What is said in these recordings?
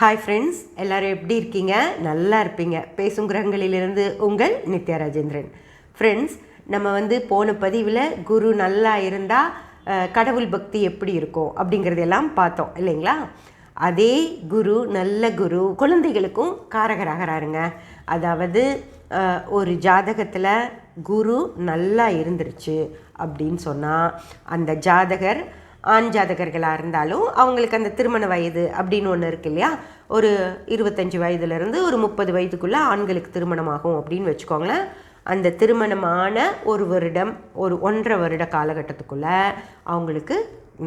Hi friends எல்லோரும் எப்படி இருக்கீங்க? நல்லா இருப்பீங்க. பேசும் கிரகங்களிலிருந்து உங்கள் நித்யா ராஜேந்திரன். ஃப்ரெண்ட்ஸ் நம்ம வந்து போன பதிவில் குரு நல்லா இருந்தால் கடவுள் பக்தி எப்படி இருக்கும் அப்படிங்கிறதெல்லாம் பார்த்தோம் இல்லைங்களா? அதே குரு நல்ல குரு குழந்தைகளுக்கும் காரகராகிறாருங்க. அதாவது ஒரு ஜாதகத்தில் குரு நல்லா இருந்துருச்சு அப்படின்னு சொன்னால் அந்த ஜாதகர் ஆண் ஜாதகர்களாக இருந்தாலும் அவங்களுக்கு அந்த திருமண வயது அப்படின்னு ஒன்று இருக்கு இல்லையா? ஒரு இருபத்தஞ்சி வயதுலேருந்து ஒரு முப்பது வயதுக்குள்ளே ஆண்களுக்கு திருமணமாகும் அப்படின்னு வச்சுக்கோங்களேன். அந்த திருமணமான ஒரு வருடம் ஒரு ஒன்றரை வருட காலகட்டத்துக்குள்ளே அவங்களுக்கு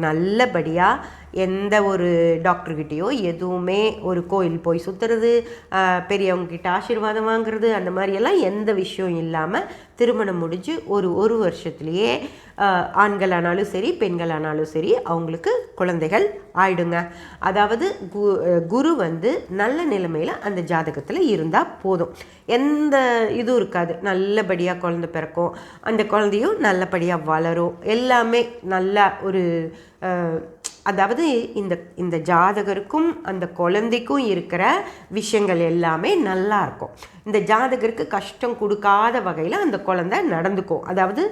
நல்லபடியாக எந்த ஒரு டாக்டர்கிட்டேயோ எதுவுமே ஒரு கோயில் போய் சுற்றுறது பெரியவங்கக்கிட்ட ஆசீர்வாதம் வாங்குறது அந்த மாதிரியெல்லாம் எந்த விஷயம் இல்லாமல் திருமணம் முடிஞ்சு ஒரு ஒரு வருஷத்துலேயே ஆண்களானாலும் சரி பெண்களானாலும் சரி அவங்களுக்கு குழந்தைகள் ஆயிடுங்க. அதாவது கு குரு வந்து நல்ல நிலைமையில் அந்த ஜாதகத்தில் இருந்தால் போதும். எந்த இதுவும் இருக்காது. நல்லபடியாக குழந்தை பிறக்கும். அந்த குழந்தையும் நல்லபடியாக வளரும். எல்லாமே நல்லா ஒரு அதாவது இந்த இந்த ஜாதகருக்கும் அந்த குழந்தைக்கும் இருக்கிற விஷயங்கள் எல்லாமே நல்லா இருக்கும். இந்த ஜாதகருக்கு கஷ்டம் கொடுக்காத வகையில் அந்த குழந்தை நடந்துக்கும் அதாவது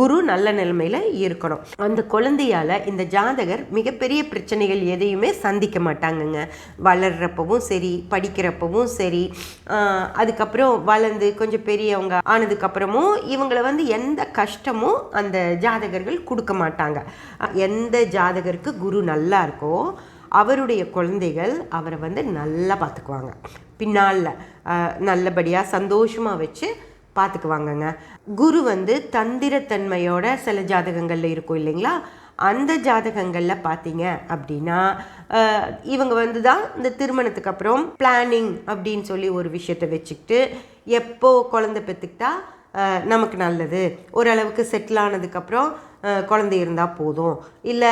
குரு நல்ல நிலைமையில் இருக்கணும். அந்த குழந்தையால் இந்த ஜாதகர் மிகப்பெரிய பிரச்சனைகள் எதையுமே சந்திக்க மாட்டாங்கங்க. வளர்றப்பவும் சரி படிக்கிறப்பவும் சரி அதுக்கப்புறம் வளர்ந்து கொஞ்சம் பெரியவங்க ஆனதுக்கப்புறமும் இவங்களை வந்து எந்த கஷ்டமும் அந்த ஜாதகர்கள் கொடுக்க மாட்டாங்க. எந்த ஜாதகருக்கு குரு நல்லா இருக்கோ அவருடைய குழந்தைகள் அவரை வந்து நல்லா பார்த்துக்குவாங்க. பின்னால் நல்லபடியாக சந்தோஷமாக வச்சு பார்த்துக்குவாங்கங்க குரு வந்து தந்திரத்தன்மையோட சில ஜாதகங்களில் இருக்கும் இல்லைங்களா? அந்த ஜாதகங்களில் பார்த்தீங்க அப்படின்னா இவங்க வந்து தான் இந்த திருமணத்துக்கு அப்புறம் பிளானிங் அப்படின்னு சொல்லி ஒரு விஷயத்தை வச்சுக்கிட்டு எப்போ குழந்தை பெற்றுக்கிட்டா நமக்கு நல்லது. ஓரளவுக்கு செட்டில் ஆனதுக்கப்புறம் குழந்தை இருந்தால் போதும். இல்லை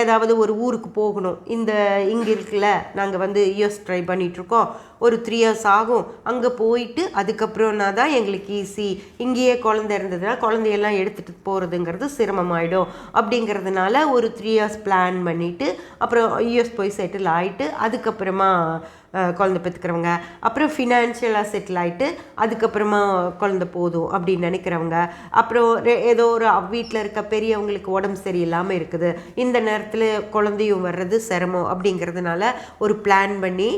ஏதாவது ஒரு ஊருக்கு போகணும். இந்த இங்கே இருக்குல்ல நாங்கள் வந்து யூஎஸ் ட்ரை பண்ணிகிட்ருக்கோம் ஒரு த்ரீ இயர்ஸ் ஆகும். அங்கே போயிட்டு அதுக்கப்புறம்னா தான் எங்களுக்கு ஈஸி இங்கேயே குழந்தை இருந்ததுன்னா குழந்தையெல்லாம் எடுத்துகிட்டு போகிறதுங்கிறது சிரமமாயிடும். அப்படிங்கிறதுனால ஒரு த்ரீ இயர்ஸ் பிளான் பண்ணிவிட்டு அப்புறம் யூஎஸ் போய் செட்டில் ஆகிட்டு அதுக்கப்புறமா குழந்தை பெற்றுக்கிறவங்க அப்புறம் ஃபினான்ஷியலாக செட்டில் ஆகிட்டு அதுக்கப்புறமா குழந்தை போதும் அப்படின்னு நினைக்கிறவங்க. அப்புறம் ஏதோ ஒரு வீட்டில் இருக்க பெரியவங்களுக்கு உடம்பு சரியில்லாமல் இருக்குது. இந்த நேரத்தில் குழந்தையும் வர்றது சிரமம் அப்படிங்கிறதுனால ஒரு பிளான் பண்ணி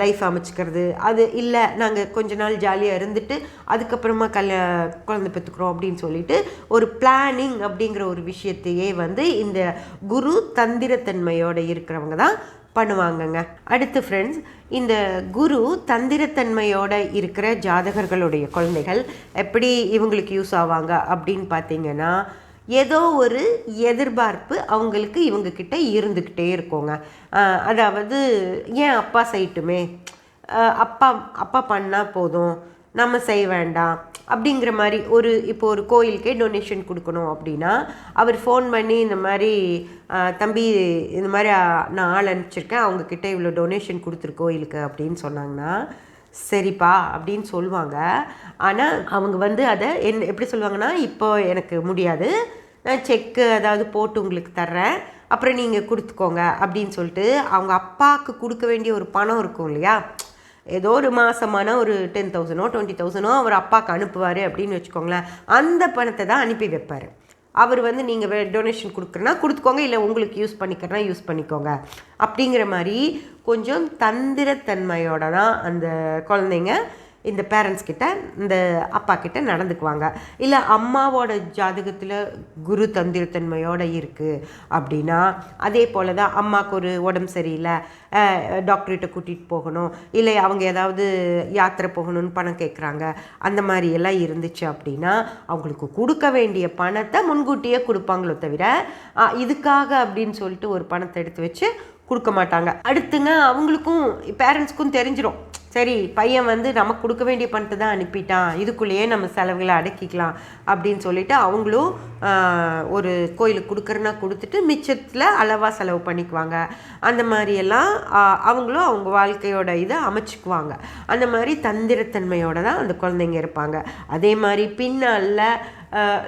லைஃப் அமைச்சிக்கிறது. அது இல்லை நாங்கள் கொஞ்ச நாள் ஜாலியாக இருந்துட்டு அதுக்கப்புறமா கல்யா குழந்தை பெற்றுக்கிறோம் அப்படின்னு சொல்லிட்டு ஒரு பிளானிங் அப்படிங்கிற ஒரு விஷயத்தையே வந்து இந்த குரு தந்திரத்தன்மையோட இருக்கிறவங்க தான் பண்ணுவாங்கங்க. அடுத்து ஃப்ரெண்ட்ஸ் இந்த குரு தந்திரத்தன்மையோட இருக்கிற ஜாதகர்களுடைய குழந்தைகள் எப்படி இவங்களுக்கு யூஸ் ஆவாங்க அப்படின்னு பார்த்தீங்கன்னா ஏதோ ஒரு எதிர்பார்ப்பு அவங்களுக்கு இவங்க கிட்ட இருந்துக்கிட்டே இருக்கோங்க அதாவது ஏன் அப்பா செய்யட்டுமே? அப்பா அப்பா பண்ணால் போதும். நம்ம செய்ய வேண்டாம். அப்படிங்கிற மாதிரி ஒரு இப்போ ஒரு கோயிலுக்கே டொனேஷன் கொடுக்கணும் அப்படின்னா அவர் ஃபோன் பண்ணி இந்த மாதிரி தம்பி இந்த மாதிரி நான் ஆள் அனுப்பிச்சிருக்கேன் அவங்கக்கிட்ட இவ்வளோ டொனேஷன் கொடுத்துரு கோயிலுக்கு அப்படின்னு சொன்னாங்கன்னா சரிப்பா அப்படின்னு சொல்லுவாங்க. ஆனால் அவங்க வந்து அதை என் எப்படி சொல்லுவாங்கன்னா இப்போ எனக்கு முடியாது. நான் செக்கு அதாவது போட்டு உங்களுக்கு தர்றேன். அப்புறம் நீங்கள் கொடுத்துக்கோங்க அப்படின்னு சொல்லிட்டு அவங்க அப்பாவுக்கு கொடுக்க வேண்டிய ஒரு பணம் இருக்கும் இல்லையா? ஏதோ ஒரு மாதமான ஒரு டென் தௌசண்டோ டுவெண்ட்டி தௌசண்டோ அவர் அப்பாவுக்கு அனுப்புவார் அப்படின்னு வச்சுக்கோங்களேன். அந்த பணத்தை தான் அனுப்பி வைப்பார். அவர் வந்து நீங்கள் டொனேஷன் கொடுக்குறனா கொடுத்துக்கோங்க இல்லை உங்களுக்கு யூஸ் பண்ணிக்கிறனா யூஸ் பண்ணிக்கோங்க. அப்படிங்கிற மாதிரி கொஞ்சம் தந்திரத்தன்மையோட தான் அந்த குழந்தைங்க இந்த பேரண்ட்ஸ் கிட்ட இந்த அப்பா கிட்ட நடந்துக்குவாங்க. இல்லை அம்மாவோட ஜாதகத்தில் குரு தந்திரத்தன்மையோடு இருக்குது அப்படின்னா அதே போல தான் அம்மாவுக்கு ஒரு உடம்பு சரியில்லை டாக்டர்கிட்ட கூட்டிகிட்டு போகணும் இல்லை அவங்க ஏதாவது யாத்திரை போகணும்னு பணம் கேட்குறாங்க அந்த மாதிரி எல்லாம் இருந்துச்சு அப்படின்னா அவங்களுக்கு கொடுக்க வேண்டிய பணத்தை முன்கூட்டியே கொடுப்பாங்களோ தவிர இதுக்காக அப்படின்னு சொல்லிட்டு ஒரு பணத்தை எடுத்து வச்சு கொடுக்க மாட்டாங்க. அடுத்துங்க அவங்களுக்கும் பேரண்ட்ஸ்க்கும் தெரிஞ்சிடும் சரி பையன் வந்து நமக்கு கொடுக்க வேண்டிய பணத்தை தான் அனுப்பிட்டான். இதுக்குள்ளேயே நம்ம செலவுகளை அடக்கிக்கலாம் அப்படின்னு சொல்லிட்டு அவங்களும் ஒரு கோயிலுக்கு கொடுக்குறனா கொடுத்துட்டு மிச்சத்தில் அளவாக செலவு பண்ணிக்குவாங்க. அந்த மாதிரியெல்லாம் அவங்களும் அவங்க வாழ்க்கையோட இதை அமைச்சுக்குவாங்க. அந்த மாதிரி தந்திரத்தன்மையோட தான் அந்த குழந்தைங்க இருப்பாங்க. அதே மாதிரி பின்னால்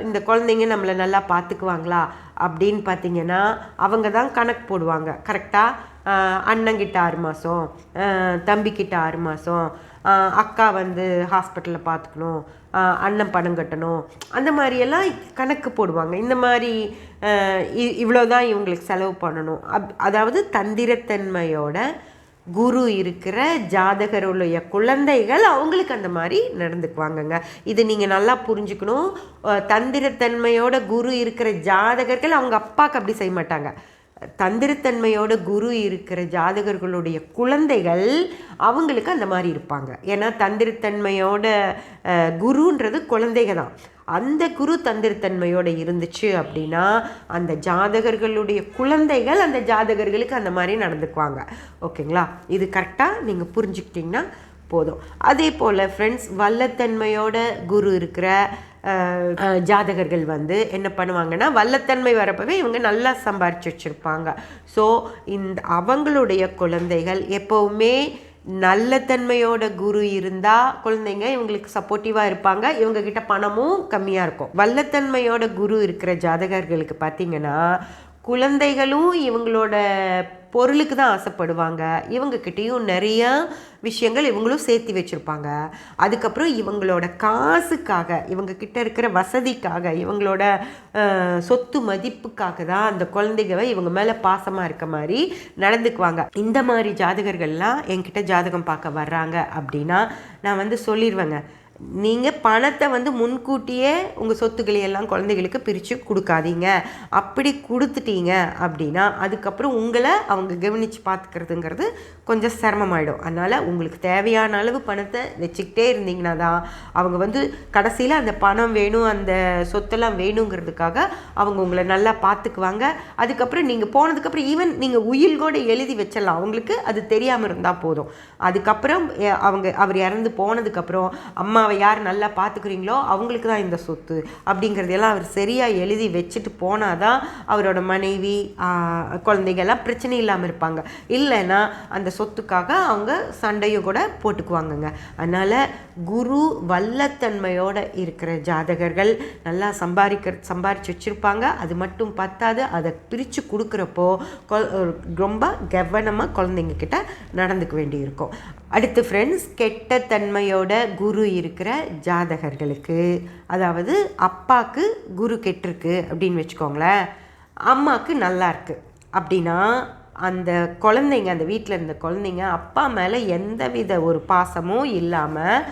இந்த குழந்தைங்க நம்மளை நல்லா பார்த்துக்குவாங்களா அப்படின்னு பார்த்தீங்கன்னா அவங்க தான் கணக்கு போடுவாங்க. கரெக்டாக அண்ணங்கிட்ட ஆறு மாதம் தம்பிக்கிட்ட ஆறு மாதம் அக்கா வந்து ஹாஸ்பிட்டலில் பார்த்துக்கணும் அண்ணன் பணம் கட்டணும் அந்த மாதிரியெல்லாம் கணக்கு போடுவாங்க. இந்த மாதிரி இவ்வளோ தான் இவங்களுக்கு செலவு பண்ணணும். அப் அதாவது தந்திரத்தன்மையோட குரு இருக்கிற ஜாதகருடைய குழந்தைகள் அவங்களுக்கு அந்த மாதிரி நடந்துக்குவாங்கங்க. இது நீங்கள் நல்லா புரிஞ்சுக்கணும். தந்திரத்தன்மையோட குரு இருக்கிற ஜாதகர்கள் அவங்க அப்பாவுக்கு அப்படி செய்ய மாட்டாங்க. தந்திரத்தன்மையோட குரு இருக்கிற ஜாதகர்களுடைய குழந்தைகள் அவங்களுக்கு அந்த மாதிரி இருப்பாங்க. ஏன்னா தந்திரத்தன்மையோட குருன்றது குழந்தைங்க தான். அந்த குரு தந்திரத்தன்மையோடு இருந்துச்சு அப்படின்னா அந்த ஜாதகர்களுடைய குழந்தைகள் அந்த ஜாதகர்களுக்கு அந்த மாதிரி நடந்துக்குவாங்க. ஓகேங்களா? இது கரெக்டாக நீங்கள் புரிஞ்சுக்கிட்டிங்கன்னா போதும். அதே போல் ஃப்ரெண்ட்ஸ் வல்லத்தன்மையோட குரு இருக்கிற ஜாதகர்கள் வந்து என்ன பண்ணுவாங்கன்னா வல்லத்தன்மை வரப்பவே இவங்க நல்லா சம்பாரிச்சு வச்சுருப்பாங்க. ஸோ இந்த அவங்களுடைய குழந்தைகள் எப்போவுமே நல்ல தன்மையோட குரு இருந்தால் குழந்தைங்க இவங்களுக்கு சப்போர்ட்டிவாக இருப்பாங்க. இவங்கக்கிட்ட பணமும் கம்மியாக இருக்கும். வல்லத்தன்மையோட குரு இருக்கிற ஜாதகர்களுக்கு பார்த்தீங்கன்னா குழந்தைகளும் இவங்களோட பொருளுக்கு தான் ஆசைப்படுவாங்க. இவங்கக்கிட்டேயும் நிறையா விஷயங்கள் இவங்களும் சேர்த்து வச்சுருப்பாங்க. அதுக்கப்புறம் இவங்களோட காசுக்காக இவங்கக்கிட்ட இருக்கிற வசதிக்காக இவங்களோட சொத்து மதிப்புக்காக தான் அந்த குழந்தைங்க இவங்க மேலே பாசமாக இருக்க மாதிரி நடந்துக்குவாங்க. இந்த மாதிரி ஜாதகர்கள்லாம் என்கிட்ட ஜாதகம் பார்க்க வர்றாங்க அப்படின்னா நான் வந்து சொல்லிடுவேங்க நீங்கள் பணத்தை வந்து முன்கூட்டியே உங்கள் சொத்துக்களை எல்லாம் குழந்தைகளுக்கு பிரித்து கொடுக்காதீங்க. அப்படி கொடுத்துட்டீங்க அப்படின்னா அதுக்கப்புறம் உங்களை அவங்க கவனித்து பார்த்துக்கிறதுங்கிறது கொஞ்சம் சிரமமாயிடும். அதனால் உங்களுக்கு தேவையான அளவு பணத்தை வச்சுக்கிட்டே இருந்தீங்கன்னா தான் அவங்க வந்து கடைசியில் அந்த பணம் வேணும் அந்த சொத்தெல்லாம் வேணுங்கிறதுக்காக அவங்க உங்களை நல்லா பார்த்துக்குவாங்க அதுக்கப்புறம் நீங்கள் போனதுக்கப்புறம் ஈவன் நீங்கள் உயில் கூட எழுதி வச்சிடலாம். அவங்களுக்கு அது தெரியாமல் இருந்தால் போதும். அதுக்கப்புறம் அவங்க அவர் இறந்து போனதுக்கப்புறம் அம்மா அம்மாவை யார் நல்லா பார்த்துக்கிறீங்களோ அவங்களுக்கு தான் இந்த சொத்து அப்படிங்கிறதெல்லாம் அவர் சரியாக எழுதி வச்சுட்டு போனால் தான் அவரோட மனைவி குழந்தைகள்லாம் பிரச்சனை இல்லாமல் இருப்பாங்க. இல்லைன்னா அந்த சொத்துக்காக அவங்க சண்டையும் கூட போட்டுக்குவாங்கங்க. அதனால் குரு வல்லத்தன்மையோடு இருக்கிற ஜாதகர்கள் நல்லா சம்பாதிக்கிற சம்பாரித்து வச்சுருப்பாங்க. அது மட்டும் பத்தாது அதை பிரித்து கொடுக்குறப்போ கொ- ரொம்ப கவனமாக குழந்தைங்க கிட்ட நடந்துக்க வேண்டியிருக்கும். அடுத்து ஃப்ரெண்ட்ஸ் கெட்ட தன்மையோட குரு இருக்கிற ஜாதகர்களுக்கு அதாவது அப்பாவுக்கு குரு கெட்டிருக்கு அப்படின்னு வச்சுக்கோங்களேன் அம்மாவுக்கு நல்லா இருக்கு. அப்படின்னா அந்த குழந்தைங்க அந்த வீட்டில் இருந்த குழந்தைங்க அப்பா மேலே எந்தவித ஒரு பாசமும் இல்லாமல்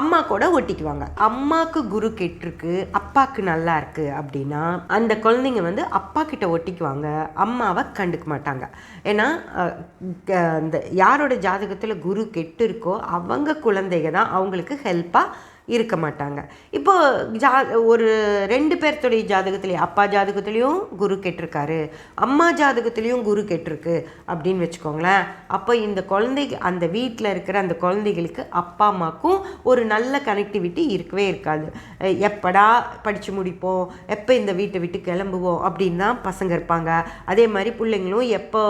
அம்மா கூட ஒட்டிக்குவாங்க. அம்மாக்கு குரு கெட்டிருக்கு அப்பாக்கு நல்லா இருக்கு அப்படின்னா அந்த குழந்தைங்க வந்து அப்பா கிட்ட ஒட்டிக்குவாங்க அம்மாவை கண்டுக்க மாட்டாங்க. ஏன்னா அந்த யாரோட ஜாதகத்தில் குரு கெட்டு இருக்கோ அவங்க குழந்தைங்க தான் அவங்களுக்கு ஹெல்ப்பாக இருக்க மாட்டாங்க. இப்போ ஜா ஒரு ரெண்டு பேர்த்துடைய ஜாதகத்துலேயும் அப்பா ஜாதகத்துலேயும் குரு கெட்டிருக்காரு அம்மா ஜாதகத்துலேயும் குரு கெட்டிருக்கு அப்படின்னு வச்சுக்கோங்களேன். அப்போ இந்த குழந்தைக்கு அந்த வீட்டில் இருக்கிற அந்த குழந்தைகளுக்கு அப்பா அம்மாக்கும் ஒரு நல்ல கனெக்டிவிட்டி இருக்கவே இருக்காது. எப்படா படித்து முடிப்போம் எப்போ இந்த வீட்டை விட்டு கிளம்புவோம் அப்படின்னு தான் பசங்க இருப்பாங்க. அதே மாதிரி பிள்ளைங்களும் எப்போ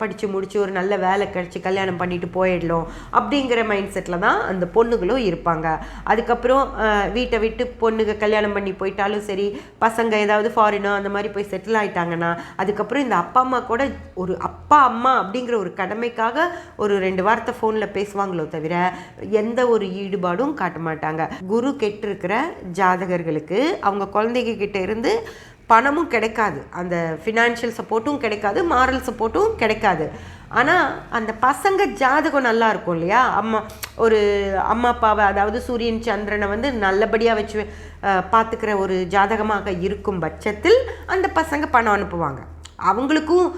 படித்து முடித்து ஒரு நல்ல வேலை கிடச்சி கல்யாணம் பண்ணிட்டு போயிடலாம் அப்படிங்கிற மைண்ட் செட்டில் தான் அந்த பொண்ணுகளும் இருப்பாங்க. அதுக்கப்புறம் அதுக்கப்புறம் வீட்டை விட்டு பொண்ணுங்க கல்யாணம் பண்ணி போயிட்டாலும் சரி பசங்க ஏதாவது ஃபாரினோ அந்த மாதிரி போய் செட்டில் ஆயிட்டாங்கன்னா அதுக்கப்புறம் இந்த அப்பா அம்மா கூட ஒரு அப்பா அம்மா அப்படிங்கிற ஒரு கடமைக்காக ஒரு ரெண்டு வார்த்தை ஃபோனில் பேசுவாங்களோ தவிர எந்த ஒரு ஈடுபாடும் காட்ட மாட்டாங்க. குரு கெட்டிருக்கிற ஜாதகர்களுக்கு அவங்க குழந்தைங்க கிட்ட இருந்து பணமும் கிடைக்காது. அந்த ஃபினான்ஷியல் சப்போர்ட்டும் கிடைக்காது மாரல் சப்போர்ட்டும் கிடைக்காது. ஆனால் அந்த பசங்க ஜாதகம் நல்லா இருக்கும் இல்லையா? அம்மா ஒரு அம்மா அப்பாவை அதாவது சூரியன் சந்திரனை வந்து நல்லபடியாக வச்சு பார்த்துக்கிற ஒரு ஜாதகமாக இருக்கும் பட்சத்தில் அந்த பசங்க பணம் அனுப்புவாங்க. அவங்களுக்கும்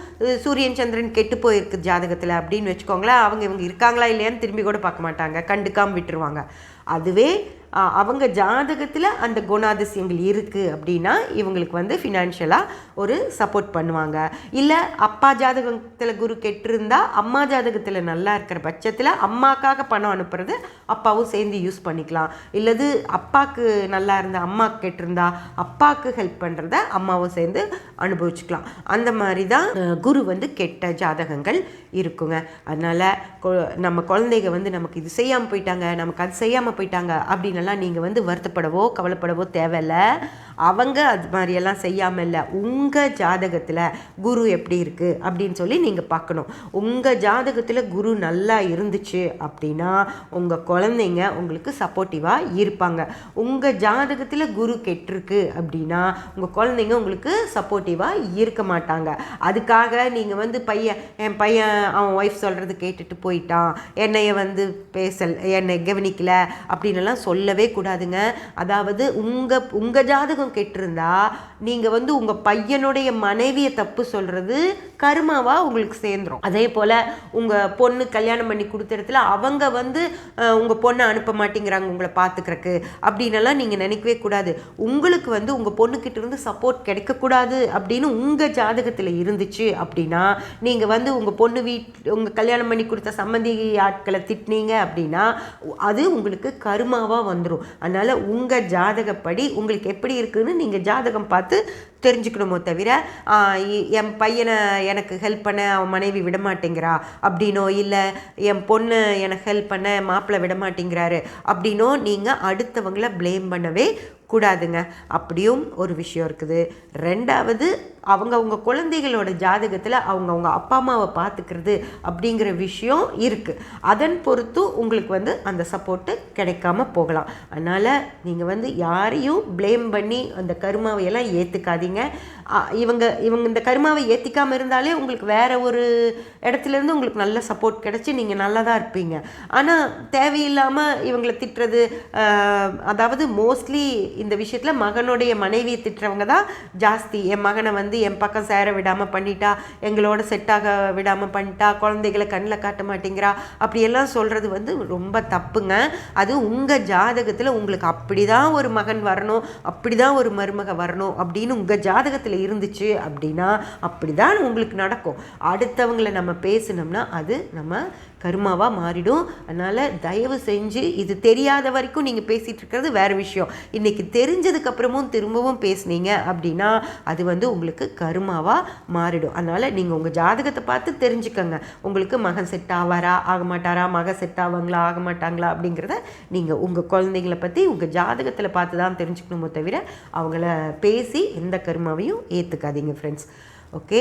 சூரியன் சந்திரன் கெட்டு போயிருக்கு ஜாதகத்தில் அப்படின்னு வச்சுக்கோங்களேன். அவங்க இவங்க இருக்காங்களா இல்லையான்னு திரும்பி கூட பார்க்க மாட்டாங்க. கண்டுக்காமல் விட்டுருவாங்க. அதுவே அவங்க ஜாதகத்தில் அந்த குணாதிசயங்கள் இருக்குது அப்படின்னா இவங்களுக்கு வந்து ஃபினான்ஷியலாக ஒரு சப்போர்ட் பண்ணுவாங்க. இல்லை அப்பா ஜாதகத்தில் குரு கெட்டிருந்தா அம்மா ஜாதகத்தில் நல்லா இருக்கிற பட்சத்தில் அம்மாக்காக பணம் அனுப்புறது அப்பாவும் சேர்ந்து யூஸ் பண்ணிக்கலாம். இல்லது அப்பாவுக்கு நல்லா இருந்த அம்மா கெட்டிருந்தா அப்பாவுக்கு ஹெல்ப் பண்ணுறத அம்மாவும் சேர்ந்து அனுபவிச்சுக்கலாம். அந்த மாதிரி தான் குரு வந்து கெட்ட ஜாதகங்கள் இருக்குங்க. அதனால் நம்ம குழந்தைங்க வந்து நமக்கு இது செய்யாமல் போயிட்டாங்க நமக்கு அது செய்யாமல் போயிட்டாங்க அதெல்லாம் நீங்கள் வந்து வருத்தப்படவோ கவலைப்படவோ தேவையில்லை. அவங்க அது மாதிரியெல்லாம் செய்யாமல் இல்லை. உங்கள் ஜாதகத்தில் குரு எப்படி இருக்குது அப்படின்னு சொல்லி நீங்கள் பார்க்கணும். உங்கள் ஜாதகத்தில் குரு நல்லா இருந்துச்சு அப்படின்னா உங்கள் குழந்தைங்க உங்களுக்கு சப்போர்ட்டிவாக இருப்பாங்க. உங்கள் ஜாதகத்தில் குரு கெட்டிருக்கு அப்படின்னா உங்கள் குழந்தைங்க உங்களுக்கு சப்போர்ட்டிவாக இருக்க மாட்டாங்க. அதுக்காக நீங்கள் வந்து பையன் என் பையன் அவன் ஒய்ஃப் சொல்கிறது கேட்டுட்டு போயிட்டான். என்னைய வந்து பேசல் என்னை கவனிக்கல அப்படின்லாம் சொல்லவே கூடாதுங்க. அதாவது உங்கள் உங்கள் ஜாதகம் கெட்டிருந்தா நீங்கள் வந்து உங்கள் பையனுடைய மனைவியை தப்பு சொல்கிறது கருமாவாக உங்களுக்கு சேர்ந்துரும். அதே போல் உங்கள் பொண்ணு கல்யாணம் பண்ணி கொடுத்த இடத்துல அவங்க வந்து உங்கள் பொண்ணை அனுப்ப மாட்டேங்கிறாங்க உங்களை பார்த்துக்கிறக்கு அப்படின்னலாம் நீங்கள் நினைக்கவே கூடாது. உங்களுக்கு வந்து உங்கள் பொண்ணுக்கிட்ட இருந்து சப்போர்ட் கிடைக்கக்கூடாது அப்படின்னு உங்கள் ஜாதகத்தில் இருந்துச்சு அப்படின்னா நீங்கள் வந்து உங்கள் பொண்ணு வீட் உங்கள் கல்யாணம் பண்ணி கொடுத்த சம்மந்தி ஆட்களை திட்டினீங்க அப்படின்னா அது உங்களுக்கு கருமாவாக வந்துடும் அதனால் உங்கள் ஜாதகப்படி உங்களுக்கு எப்படி இருக்குதுன்னு நீங்கள் ஜாதகம் பார்த்து தெரிஞ்சுக்கணுமோ தவிர என் பையனை எனக்கு ஹெல்ப் பண்ண அவன் மனைவி விட மாட்டேங்கிறா அப்படின்னோ இல்லை என் பொண்ணு எனக்கு ஹெல்ப் பண்ண மாப்பிள்ளை விட மாட்டேங்கிறாரு அப்படின்னோ நீங்கள் அடுத்தவங்கள ப்ளேம் பண்ணவே கூடாதுங்க. அப்படியும் ஒரு விஷயம் இருக்குது. ரெண்டாவது அவங்கவுங்க குழந்தைகளோட ஜாதகத்தில் அவங்கவுங்க அப்பா அம்மாவை பார்த்துக்கிறது அப்படிங்கிற விஷயம் இருக்குது அதன் பொறுத்து உங்களுக்கு வந்து அந்த சப்போர்ட்டு கிடைக்காம போகலாம். அதனால் நீங்கள் வந்து யாரையும் ப்ளேம் பண்ணி அந்த கருமாவையெல்லாம் ஏற்றுக்காதீங்க இவங்க இவங்க இந்த கருமாவை ஏற்றிக்காமல் இருந்தாலே உங்களுக்கு வேறு ஒரு இடத்துலேருந்து உங்களுக்கு நல்ல சப்போர்ட் கிடச்சி நீங்கள் நல்லா தான் இருப்பீங்க. ஆனால் தேவையில்லாமல் இவங்களை திட்டுறது அதாவது மோஸ்ட்லி இந்த விஷயத்தில் மகனுடைய மனைவியை திட்டுறவங்க தான் ஜாஸ்தி. என் மகனை வந்து என் பக்கம் சேர விடாமல் பண்ணிட்டா எங்களோட செட்டாக விடாமல் பண்ணிட்டா குழந்தைகளை கண்ணில் காட்ட மாட்டேங்கிறா அப்படியெல்லாம் சொல்கிறது வந்து ரொம்ப தப்புங்க. அது உங்கள் ஜாதகத்தில் உங்களுக்கு அப்படி தான் ஒரு மகன் வரணும் அப்படி தான் ஒரு மருமக வரணும் அப்படின்னு உங்கள் ஜாதகத்தில் இருந்துச்சு அப்படின்னா அப்படி தான் உங்களுக்கு நடக்கும். அடுத்தவங்களை நம்ம பேசினோம்னா அது நம்ம கருமாவாக மாறிடும். அதனால் தயவு செஞ்சு இது தெரியாத வரைக்கும் நீங்கள் பேசிகிட்டு இருக்கிறது வேறு விஷயம். இன்றைக்கி தெரிஞ்சதுக்கப்புறமும் திரும்பவும் பேசுனீங்க அப்படின்னா அது வந்து உங்களுக்கு கருமாவாக மாறிடும். அதனால் நீங்கள் உங்கள் ஜாதகத்தை பார்த்து தெரிஞ்சுக்கோங்க. உங்களுக்கு மகன் செட் ஆவாரா ஆக மாட்டாரா மக செட் ஆவாங்களா ஆக மாட்டாங்களா அப்படிங்கிறத நீங்கள் உங்கள் குழந்தைங்களை பற்றி உங்கள் ஜாதகத்தில் பார்த்து தான் தெரிஞ்சுக்கணுமோ தவிர அவங்கள பேசி எந்த கருமாவையும் ஏற்றுக்காதீங்க ஃப்ரெண்ட்ஸ் ஓகே